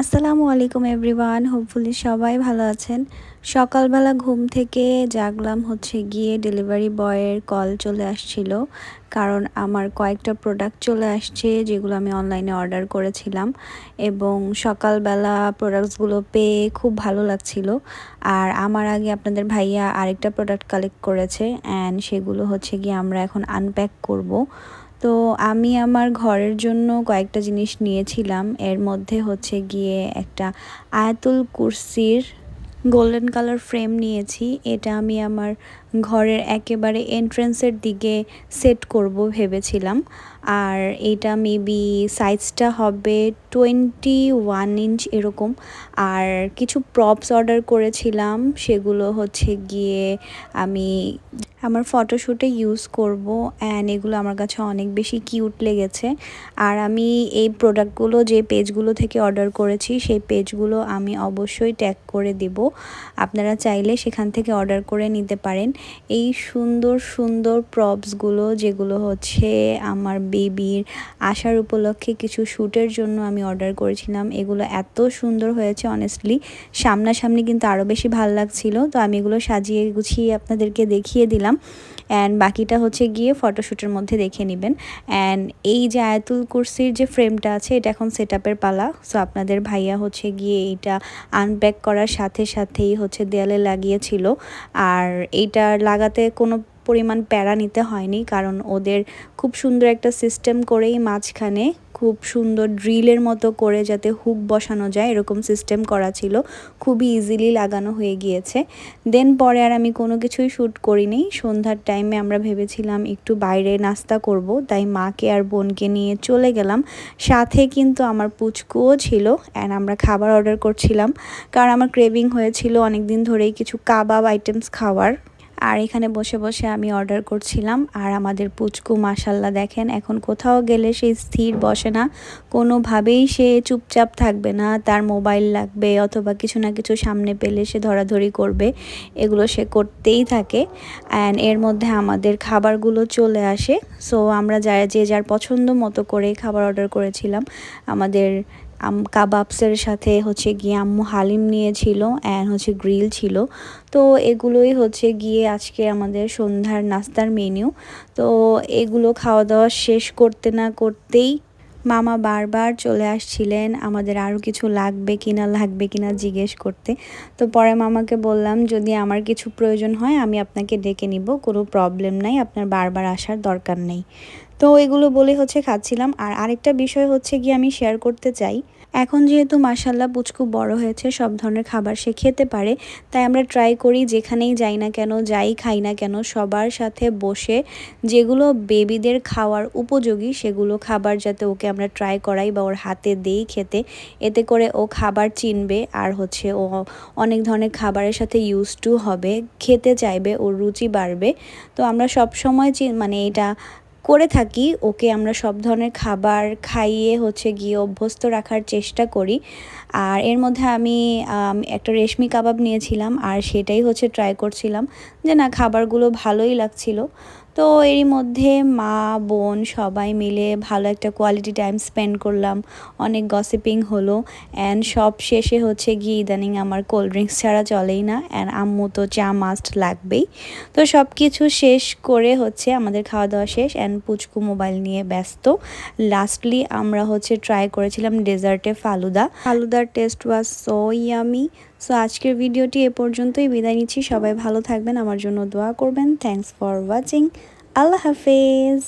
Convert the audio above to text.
আসসালামু আলাইকুম everyone, hopefully সবাই ভালো আছেন। সকালবেলা ঘুম থেকে জাগলাম হচ্ছে গিয়ে ডেলিভারি বয়ের কল চলে আসছিল, কারণ আমার কয়েকটা প্রোডাক্ট চলে আসছে যেগুলো আমি অনলাইনে অর্ডার করেছিলাম এবং সকালবেলা প্রোডাক্টসগুলো পেয়ে খুব ভালো লাগছিল। আর আমার আগে আপনাদের ভাইয়া আরেকটা প্রোডাক্ট কালেক্ট করেছে, অ্যান্ড সেগুলো হচ্ছে গিয়ে আমরা এখন আনপ্যাক করব। তো আমি আমার ঘরের জন্য কয়েকটা জিনিস নিয়েছিলাম। এর মধ্যে হচ্ছে গিয়ে একটা আয়াতুল কুরসির গোল্ডেন কালার ফ্রেম নিয়েছি। এটা আমি আমার ঘরের একেবারে এন্ট্রেন্সের দিকে সেট করব ভেবেছিলাম। আর এটা মেবি সাইজটা হবে টোয়েন্টি ওয়ান ইঞ্চ এরকম। আর কিছু প্রপস অর্ডার করেছিলাম, সেগুলো হচ্ছে গিয়ে আমি আমার ফটোশ্যুটে ইউজ করব অ্যান্ড এগুলো আমার কাছে অনেক বেশি কিউট লেগেছে। আর আমি এই প্রোডাক্টগুলো যে পেজগুলো থেকে অর্ডার করেছি, সেই পেজগুলো আমি অবশ্যই ট্যাগ করে দেব। আপনারা চাইলে সেখান থেকে অর্ডার করে নিতে পারেন। এই সুন্দর সুন্দর প্রপসগুলো যেগুলো হচ্ছে আমার বেবির আসার উপলক্ষে কিছু শ্যুটের জন্য আমি অর্ডার করেছিলাম। এগুলো এত সুন্দর হয়েছে অনেস্টলি সামনাসামনি কিন্তু আরও বেশি ভালো লাগছিল। তো আমি এগুলো সাজিয়ে গুছিয়ে আপনাদেরকে দেখিয়ে দিলাম। অ্যান্ড বাকিটা হচ্ছে গিয়ে ফটোশ্যুটের মধ্যে দেখে নেবেন। অ্যান্ড এই যে আয়াতুল কুরসির যে ফ্রেমটা আছে, এটা এখন সেট পালা। সো আপনাদের ভাইয়া হচ্ছে গিয়ে এইটা আনপ্যাক করার সাথে সাথেই হচ্ছে দেয়ালে লাগিয়েছিল। আর এইটা লাগাতে কোনো পরিমাণ প্যারা নিতে হয়নি, কারণ ওদের খুব সুন্দর একটা সিস্টেম করেই মাঝখানে খুব সুন্দর ড্রিলের মতো করে যাতে হুক বসানো যায়, এরকম সিস্টেম করা ছিল। খুবই ইজিলি লাগানো হয়ে গিয়েছে। দেন পরে আর আমি কোনো কিছুই শ্যুট করিনি। সন্ধ্যার টাইমে আমরা ভেবেছিলাম একটু বাইরে নাস্তা করব, তাই মাকে আর বোনকে নিয়ে চলে গেলাম। সাথে কিন্তু আমার পুচকুও ছিল অ্যান্ড আমরা খাবার অর্ডার করছিলাম। কারণ আমার ক্রেভিং হয়েছিল অনেক দিন ধরেই কিছু কাবাব আইটেমস খাওয়ার। আর এখানে বসে বসে আমি অর্ডার করছিলাম। আর আমাদের পুচকু মাসাল্লাহ দেখেন, এখন কোথাও গেলে সে স্থির বসে না। কোনোভাবেই সে চুপচাপ থাকবে না। তার মোবাইল লাগবে অথবা কিছু না কিছু সামনে পেলে সে ধরাধরি করবে। এগুলো সে করতেই থাকে। অ্যান্ড এর মধ্যে আমাদের খাবারগুলো চলে আসে। সো আমরা যা, যে যার পছন্দ মতো করে খাবার অর্ডার করেছিলাম। আমাদের কাবাবসের সাথে হচ্ছে গিয়ে আম্মু হালিম নিয়েছিল অ্যান্ড হচ্ছে গ্রিল ছিল। তো এগুলোই হচ্ছে গিয়ে আজকে আমাদের সন্ধ্যার নাস্তার মেনু তো এগুলো খাওয়া দাওয়া শেষ করতে না করতেই মামা বারবার চলে আসছিলেন, আমাদের আরও কিছু লাগবে কিনা লাগবে কিনা জিজ্ঞেস করতে। তো পরে মামাকে বললাম, যদি আমার কিছু প্রয়োজন হয়, আমি আপনাকে ডেকে নিব, কোনো প্রবলেম নাই, আপনার বারবার আসার দরকার নেই। তো এগুলো বলে হচ্ছে খাচ্ছিলাম। আর আরেকটা বিষয় হচ্ছে গিয়ে আমি শেয়ার করতে চাই। এখন যেহেতু মাসাল্লাহ পুচকু বড় হয়েছে, সব ধরনের খাবার সে খেতে পারে। তাই আমরা ট্রাই করি যেখানেই যাই না কেন, যাই খাই না কেন, সবার সাথে বসে যেগুলো বেবিদের খাওয়ার উপযোগী সেগুলো খাবার যাতে ওকে আমরা ট্রাই করাই বা ওর হাতে দেই খেতে। এতে করে ও খাবার চিনবে আর হচ্ছে ও অনেক ধরনের খাবারের সাথে ইউজ টু হবে, খেতে চাইবে, ওর রুচি বাড়বে। তো আমরা সব সময় মানে এটা করে থাকি, ওকে আমরা সব ধরনের খাবার খাইয়ে হচ্ছে গিয়ে অভ্যস্ত রাখার চেষ্টা করি। আর এর মধ্যে আমি একটা রেশমি কাবাব নিয়েছিলাম, আর সেটাই হচ্ছে ট্রাই করছিলাম যে না, খাবারগুলো ভালোই লাগছিল। তো এরই মধ্যে মা, বোন সবাই মিলে ভালো একটা কোয়ালিটি টাইম স্পেন্ড করলাম। অনেক গসিপিং হলো অ্যান্ড সব শেষে হচ্ছে গিয়ে ইদানিং আমার কোল্ড ড্রিঙ্কস ছাড়া চলেই না অ্যান্ড আম্মু তো চা মাস্ট লাগবেই। তো সব কিছু শেষ করে হচ্ছে আমাদের খাওয়া দাওয়া শেষ অ্যান্ড পুচকু মোবাইল নিয়ে ব্যস্ত। লাস্টলি আমরা হচ্ছে ট্রাই করেছিলাম ডেজার্টে falooda. ফালুদার taste was so yummy so আজকের ভিডিওটি এ পর্যন্তই। বিদায় নিচ্ছি। সবাই ভালো থাকবেন। আমার জন্য দোয়া করবেন। থ্যাংকস ফর ওয়াচিং আল্লাহ হাফেজ।